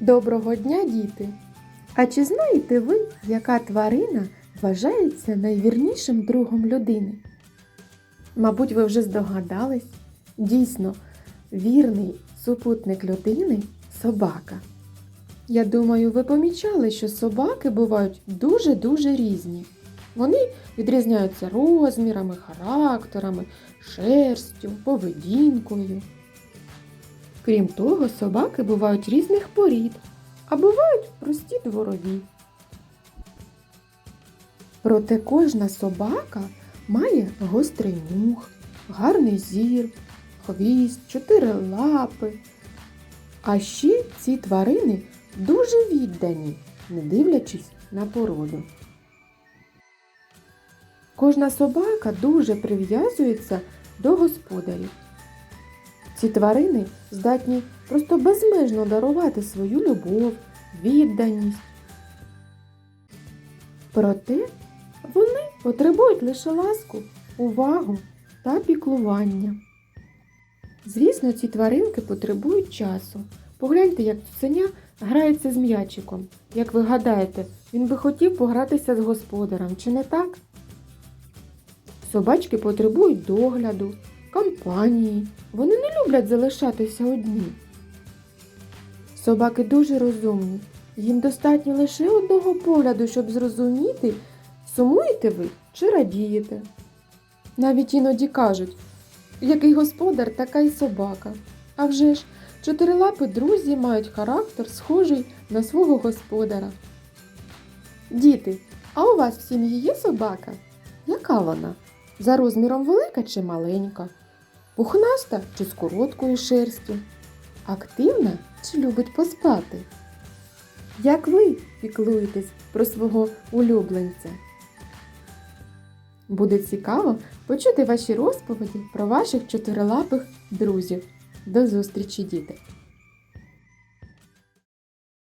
Доброго дня, діти! А чи знаєте ви, яка тварина вважається найвірнішим другом людини? Мабуть, ви вже здогадались. Дійсно, вірний супутник людини собака. Я думаю, ви помічали, що собаки бувають дуже-дуже різні. Вони відрізняються розмірами, характерами, шерстю, поведінкою. Крім того, собаки бувають різних порід, а бувають прості дворові. Проте кожна собака має гострий нюх, гарний зір, хвіст, чотири лапи. А ще ці тварини дуже віддані, не дивлячись на породу. Кожна собака дуже прив'язується до господарів. Ці тварини здатні просто безмежно дарувати свою любов, відданість. Проте вони потребують лише ласку, увагу та піклування. Звісно, ці тваринки потребують часу. Погляньте, як цуценя грається з м'ячиком. Як ви гадаєте, він би хотів погратися з господарем, чи не так? Собачки потребують догляду, компанії. Вони не люблять залишатися одні. Собаки дуже розумні. Їм достатньо лише одного погляду, щоб зрозуміти, сумуєте ви чи радієте. Навіть іноді кажуть, який господар, така й собака. А вже ж, чотирилапі друзі мають характер, схожий на свого господара. Діти, а у вас в сім'ї є собака? Яка вона? За розміром велика чи маленька? Пухнаста чи з короткою шерстю? Активна чи любить поспати? Як ви піклуєтесь про свого улюбленця? Буде цікаво почути ваші розповіді про ваших чотирилапих друзів. До зустрічі, діти!